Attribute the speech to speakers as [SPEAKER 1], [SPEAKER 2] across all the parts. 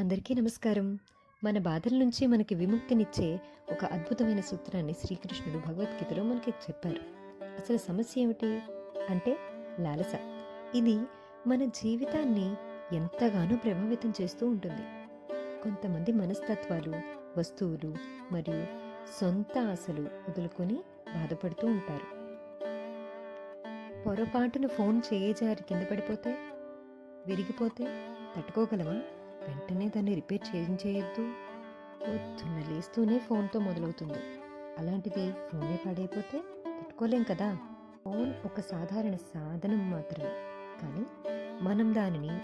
[SPEAKER 1] అందరికీ నమస్కారం. మన బాధల నుంచి మనకి విముక్తినిచ్చే ఒక అద్భుతమైన సూత్రాన్ని శ్రీకృష్ణుడు భగవద్గీతలో మనకి చెప్పారు. అసలు సమస్య ఏమిటి? అంటే లాలస. ఇది మన జీవితాన్ని ఎంతగానో ప్రభావితం చేస్తూ ఉంటుంది. కొంతమంది మనస్తత్వాలు వస్తువులు మరియు సొంత ఆశలు వదులుకొని బాధపడుతూ ఉంటారు. పొరపాటున ఫోన్ చేయజారి కింద పడిపోతే విరిగిపోతే తట్టుకోగలవా? వెంటనే దాన్ని రిపేర్ చేయించేయద్దు. పొద్దున్న లేస్తూనే ఫోన్తో మొదలవుతుంది. అలాంటిది ఫోనే పాడైపోతే తట్టుకోలేం కదా? ఫోన్ ఒక సాధారణ సాధనం మాత్రమే. కానీ మనం దానిని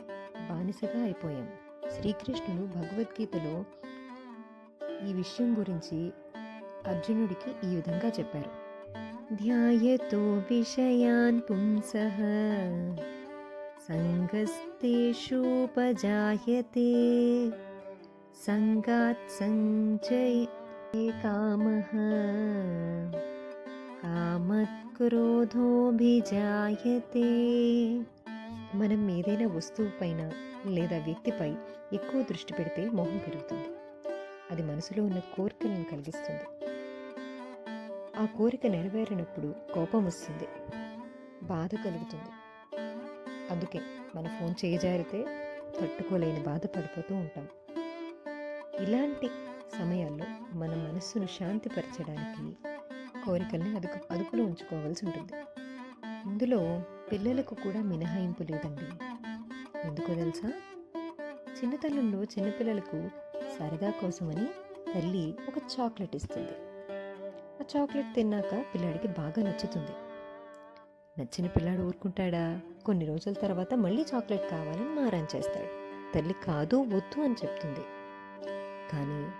[SPEAKER 1] బానిసగా అయిపోయాం. శ్రీకృష్ణుడు భగవద్గీతలో ఈ విషయం గురించి అర్జునుడికి ఈ విధంగా చెప్పారు. ధ్యాయతో విషయాన్ పుంసహ సంగస్తేషూపజాయతే సంఘాత్ సంజయే కామః కామక్రోధోభిజాయతే మనం ఏదైనా వస్తువు పైన లేదా వ్యక్తిపై ఎక్కువ దృష్టి పెడితే మోహం పెరుగుతుంది. అది మనసులో ఉన్న కోరికలను కలిగిస్తుంది. ఆ కోరిక నెరవేరినప్పుడు కోపం వస్తుంది. బాధ కలుగుతుంది. అందుకే మన ఫోన్ చేయజారితే తట్టుకోలేని బాధపడిపోతూ ఉంటాం. ఇలాంటి సమయాల్లో మన మనస్సును శాంతిపరచడానికి కోరికల్ని అదుపు అదుపులో ఉంచుకోవాల్సి ఉంటుంది. ఇందులో పిల్లలకు కూడా మినహాయింపు లేదండి. ఎందుకో తెలుసా? చిన్నతనంలో చిన్నపిల్లలకు సరదా కోసమని తల్లి ఒక చాక్లెట్ ఇస్తుంది. ఆ చాక్లెట్ తిన్నాక పిల్లాడికి బాగా నచ్చుతుంది. నచ్చిన పిల్లాడు ఊరుకుంటాడా? కొన్ని రోజుల తర్వాత మళ్ళీ చాక్లెట్ కావాలని మారం చేస్తాడు. తల్లి కాదు వద్దు అని చెప్తుంది. కానీ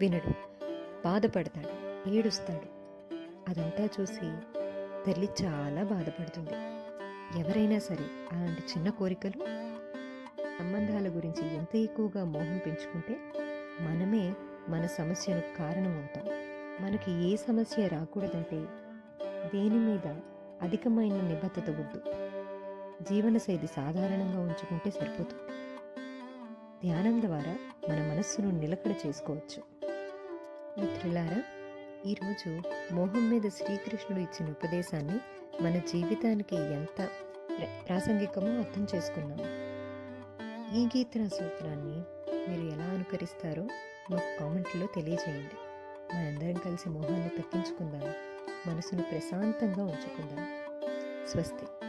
[SPEAKER 1] వినడు. బాధపడతాడు. ఏడుస్తాడు. అదంతా చూసి తల్లి చాలా బాధపడుతుంది. ఎవరైనా సరే అలాంటి చిన్న కోరికలు సంబంధాల గురించి ఎంత ఎక్కువగా మోహం పెంచుకుంటే మనమే మన సమస్యను కారణమవుతాం. మనకి ఏ సమస్య రాకూడదంటే దేని మీద అధికమైన నిబద్ధత వద్దు జీవనశైలి సాధారణంగా ఉంచుకుంటే సరిపోతుంది. ధ్యానం ద్వారా మన మనస్సును నిలకడ చేసుకోవచ్చు. మిత్రులారా ఈరోజు మోహం మీద శ్రీకృష్ణుడు ఇచ్చిన ఉపదేశాన్ని మన జీవితానికి ఎంత ప్ర- ప్రాసంగికమో అర్థం చేసుకున్నాం ఈ గీతన సూత్రాన్ని మీరు ఎలా అనుకరిస్తారో మాకు కామెంట్లో తెలియజేయండి. మనందరం కలిసి మోహాన్ని తగ్గించుకుందాం మనసును ప్రశాంతంగా ఉంచుకుందాం. స్వస్తి.